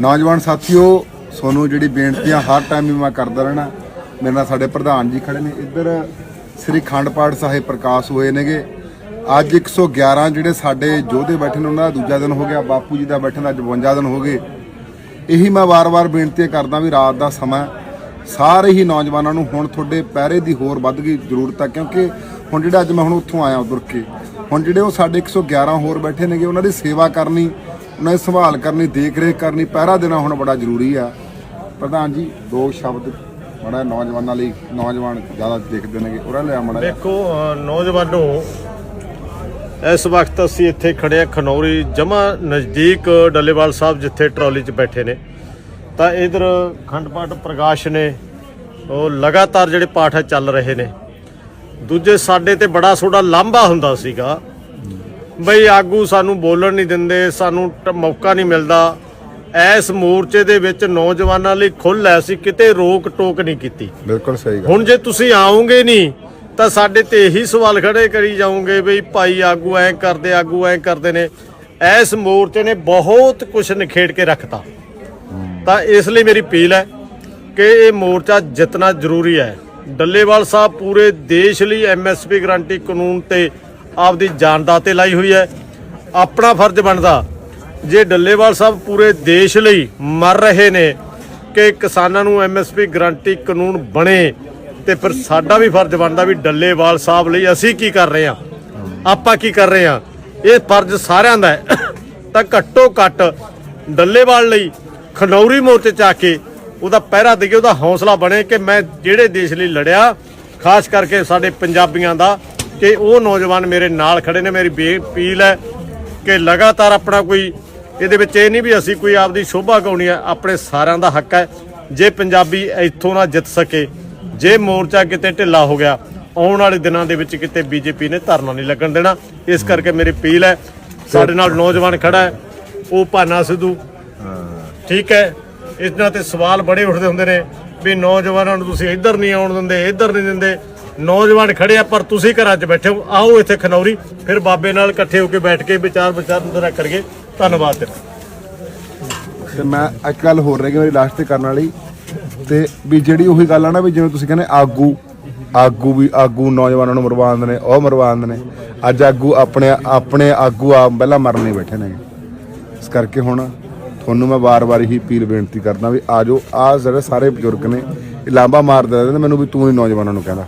ਨੌਜਵਾਨ ਸਾਥੀਓ ਤੁਹਾਨੂੰ ਜਿਹੜੀ ਬੇਨਤੀਆਂ ਹਰ ਟਾਈਮ ਵੀ ਮੈਂ ਕਰਦਾ ਰਹਿਣਾ, ਮੇਰੇ ਨਾਲ ਸਾਡੇ ਪ੍ਰਧਾਨ ਜੀ ਖੜੇ ਨੇ। ਇੱਧਰ ਸ੍ਰੀ ਖੰਡ ਪਾਠ ਸਾਹਿਬ ਪ੍ਰਕਾਸ਼ ਹੋਏ ਨੇਗੇ। ਅੱਜ 111 ਜਿਹੜੇ ਸਾਡੇ ਯੋਧੇ ਬੈਠੇ ਨੇ, ਉਹਨਾਂ ਦਾ ਦੂਜਾ ਦਿਨ ਹੋ ਗਿਆ। ਬਾਪੂ ਜੀ ਦਾ ਬੈਠਣ ਦਾ 52 ਦਿਨ ਹੋ ਗਏ। ਇਹੀ ਮੈਂ ਵਾਰ-ਵਾਰ ਬੇਨਤੀ ਕਰਦਾ ਵੀ ਰਾਤ ਦਾ ਸਮਾਂ ਸਾਰੇ ਹੀ ਨੌਜਵਾਨਾਂ ਨੂੰ ਹੁਣ ਤੁਹਾਡੇ ਪਹਿਰੇ ਦੀ ਹੋਰ ਵੱਧ ਗਈ ਜ਼ਰੂਰਤ ਆ, ਕਿਉਂਕਿ ਹੁਣ ਜਿਹੜਾ ਅੱਜ ਮੈਂ ਹੁਣ ਉੱਥੋਂ ਆਇਆ, ਉਧਰ ਕੇ। ਹੁਣ ਜਿਹੜੇ ਉਹ ਸਾਡੇ 111 ਹੋਰ ਬੈਠੇ ਨੇਗੇ, ਉਹਨਾਂ ਦੀ ਸੇਵਾ ਕਰਨੀ ਉਹਨਾਂ ਦੀ ਸੰਭਾਲ ਕਰਨੀ ਦੇਖ ਰੇਖ ਕਰਨੀ ਪਹਿਰਾ ਦੇਣਾ ਹੁਣ ਬੜਾ ਜ਼ਰੂਰੀ ਆ। ਪ੍ਰਧਾਨ ਜੀ ਦੋ ਸ਼ਬਦ ਬੜਾ ਨੌਜਵਾਨਾਂ ਲਈ ਨੌਜਵਾਨ ਜ਼ਿਆਦਾ ਦੇਖਦੇ ਨੇਗੇ ਉਹਨਾਂ ਲਿਆ ਮੜਾ ਦੇਖੋ ਅ, ਨੌਜਵਾਨੋ ਇਸ ਵਕਤ ਅਸੀਂ ਇੱਥੇ ਖੜੇ ਆ ਖਨੌਰੀ ਜਮਾ ਨਜ਼ਦੀਕ ਡੱਲੇਵਾਲ ਸਾਹਿਬ ਜਿੱਥੇ ਟਰਾਲੀ 'ਚ ਬੈਠੇ ਨੇ। ਤਾਂ ਇਧਰ ਖੰਡ ਪਾਠ ਪ੍ਰਕਾਸ਼ ਨੇ ਉਹ ਲਗਾਤਾਰ ਜਿਹੜੇ ਪਾਠ ਹੈ ਚੱਲ ਰਹੇ ਨੇ। ਦੂਜੇ ਸਾਡੇ ਤੇ ਬੜਾ ਸੋਡਾ ਲਾਂਭਾ ਹੁੰਦਾ ਸੀਗਾ। ਬਈ ਆਗੂ ਸਾਨੂੰ ਬੋਲਣ ਨਹੀਂ ਦਿੰਦੇ ਸਾਨੂੰ ਮੌਕਾ ਨਹੀਂ ਮਿਲਦਾ। ਇਸ ਮੋਰਚੇ ਦੇ ਵਿੱਚ ਨੌਜਵਾਨਾਂ ਲਈ ਖੁੱਲ੍ਹ ਐ ਸੀ ਕਿਤੇ ਰੋਕ ਟੋਕ ਨਹੀਂ ਕੀਤੀ। ਬਿਲਕੁਲ ਸਹੀ ਗੱਲ। ਹੁਣ ਜੇ ਤੁਸੀਂ ਆਓਗੇ ਨਹੀਂ ਤਾਂ ਸਾਡੇ ਤੇ ਇਹੀ ਸਵਾਲ ਖੜੇ ਕਰੀ ਜਾਓਗੇ ਬਈ ਭਾਈ ਆਗੂ ਐ ਕਰਦੇ ਆਗੂ ਐ ਕਰਦੇ ਨੇ। ਇਸ ਮੋਰਚੇ ਨੇ ਬਹੁਤ ਕੁਝ ਨਿਖੇੜ ਕੇ ਰੱਖਤਾ। ਤਾਂ ਇਸ ਲਈ ਮੇਰੀ ਅਪੀਲ ਹੈ ਕਿ ਇਹ ਮੋਰਚਾ ਜਿੱਤਣਾ ਜ਼ਰੂਰੀ ਹੈ ਡੱਲੇਵਾਲ ਸਾਹਿਬ ਪੂਰੇ ਦੇਸ਼ ਲਈ ਐਮਐਸਪੀ ਗਰੰਟੀ ਕਾਨੂੰਨ ਤੇ ਆਪਦੀ ਜਾਨਦਾ ਤੇ ਲਾਈ ਹੋਈ ਹੈ। ਆਪਣਾ ਫਰਜ਼ ਬਣਦਾ ਜੇ ਡੱਲੇਵਾਲ ਸਾਹਿਬ ਪੂਰੇ ਦੇਸ਼ ਲਈ ਮਰ ਰਹੇ ਨੇ ਕਿ ਕਿਸਾਨਾਂ ਨੂੰ ਐਮਐਸਪੀ ਗਰੰਟੀ ਕਾਨੂੰਨ ਬਣੇ ਤੇ ਫਿਰ ਸਾਡਾ ਵੀ ਫਰਜ਼ ਬਣਦਾ ਵੀ ਡੱਲੇਵਾਲ ਸਾਹਿਬ ਲਈ ਅਸੀਂ ਕੀ ਕਰ ਰਹੇ ਹਾਂ, ਆਪਾਂ ਕੀ ਕਰ ਰਹੇ ਹਾਂ। ਇਹ ਫਰਜ਼ ਸਾਰਿਆਂ ਦਾ ਹੈ। ਤਾਂ ਘੱਟੋ ਘੱਟ ਡੱਲੇਵਾਲ ਲਈ ਖਨੌਰੀ ਮੋਰਚੇ ਚ ਆ ਕੇ ਉਹਦਾ ਪਹਿਰਾ ਦੇਈਏ ਉਹਦਾ ਹੌਸਲਾ ਬਣੇ ਕਿ ਮੈਂ ਜਿਹੜੇ ਦੇਸ਼ ਲਈ ਲੜਿਆ, ਖਾਸ ਕਰਕੇ ਸਾਡੇ ਪੰਜਾਬੀਆਂ ਦਾ ਕਿ ਉਹ ਨੌਜਵਾਨ ਮੇਰੇ ਨਾਲ ਖੜੇ ਨੇ, ਮੇਰੀ ਬੇ- ਅਪੀਲ ਹੈ ਕਿ ਲਗਾਤਾਰ ਆਪਣਾ ਕੋਈ ਇਹਦੇ ਵਿੱਚ ਇਹ ਨਹੀਂ ਵੀ ਅਸੀਂ ਕੋਈ ਆਪਦੀ ਸ਼ੋਭਾ ਗਾਉਣੀ ਹੈ, ਆਪਣੇ ਸਾਰਿਆਂ ਦਾ ਹੱਕ ਹੈ। ਜੇ ਪੰਜਾਬੀ ਇੱਥੋਂ ਨਾ ਜਿੱਤ ਸਕੇ, ਜੇ ਮੋਰਚਾ ਕਿਤੇ ਢਿੱਲਾ ਹੋ ਗਿਆ, ਆਉਣ ਵਾਲੇ ਦਿਨਾਂ ਦੇ ਵਿੱਚ ਕਿਤੇ ਬੀਜੇਪੀ ਨੇ ਧਰਨਾ ਨਹੀਂ ਲੱਗਣ ਦੇਣਾ। ਇਸ ਕਰਕੇ ਮੇਰੀ ਅਪੀਲ ਹੈ, ਸਾਡੇ ਨਾਲ ਨੌਜਵਾਨ ਖੜਾ ਹੈ, ਉਹ ਭਾਨਾ ਸਿੱਧੂ। ਠੀਕ ਹੈ, ਇਸ ਨਾਲ ਤੇ ਸਵਾਲ ਬੜੇ ਉੱਠਦੇ ਹੁੰਦੇ ਨੇ ਵੀ ਨੌਜਵਾਨਾਂ ਨੂੰ ਤੁਸੀਂ ਇੱਧਰ ਨਹੀਂ ਆਉਣ ਦਿੰਦੇ, ਇੱਧਰ ਨਹੀਂ ਦਿੰਦੇ। ਨੌਜਵਾਨ ਖੜੇ ਆ, ਪਰ ਤੁਸੀਂ ਘਰਾਂ 'ਚ ਬੈਠੇ ਹੋ। ਆਓ ਇੱਥੇ ਖਨੌਰੀ, ਫਿਰ ਬਾਬੇ ਨਾਲ ਇਕੱਠੇ ਹੋ ਕੇ ਬੈਠ ਕੇ ਵਿਚਾਰ ਵਿਚਾਰ ਕਰੀਏ। ਧੰਨਵਾਦ ਤੇਰਾ। ਤੇ ਮੈਂ ਇੱਕ ਗੱਲ ਹੋਰ ਰਹਿ ਗਈ ਮੇਰੀ ਲਾਸਟ ਤੇ ਕਰਨ ਵਾਲੀ। ਤੇ ਵੀ ਜਿਹੜੀ ਉਹੀ ਗੱਲ ਆ ਨਾ ਵੀ ਜਿਵੇਂ ਤੁਸੀਂ ਕਹਿੰਦੇ ਆਗੂ ਆਗੂ ਵੀ ਆਗੂ ਨੌਜਵਾਨਾਂ ਨੂੰ ਮਰਵਾਉਂਦੇ ਨੇ, ਉਹ ਮਰਵਾਉਂਦੇ ਨੇ। ਅੱਜ ਆਗੂ ਆਪਣੇ ਆਪਣੇ ਆਗੂ ਆ, ਪਹਿਲਾਂ ਮਰਨ ਨਹੀਂ ਬੈਠੇ ਨੇ। ਇਸ ਕਰਕੇ ਹੁਣ ਤੁਹਾਨੂੰ ਮੈਂ ਵਾਰ-ਵਾਰ ਹੀ ਅਪੀਲ ਬੇਨਤੀ ਕਰਦਾ ਵੀ ਆਜੋ ਆ ਜਿਹੜੇ ਸਾਰੇ ਬਜ਼ੁਰਗ ਨੇ, ਇਹ ਲਾਂਬਾ ਮਾਰਦੇ ਰਹਿੰਦੇ ਮੈਨੂੰ ਵੀ ਤੂੰ ਹੀ ਨੌਜਵਾਨਾਂ ਨੂੰ ਕਹਿੰਦਾ।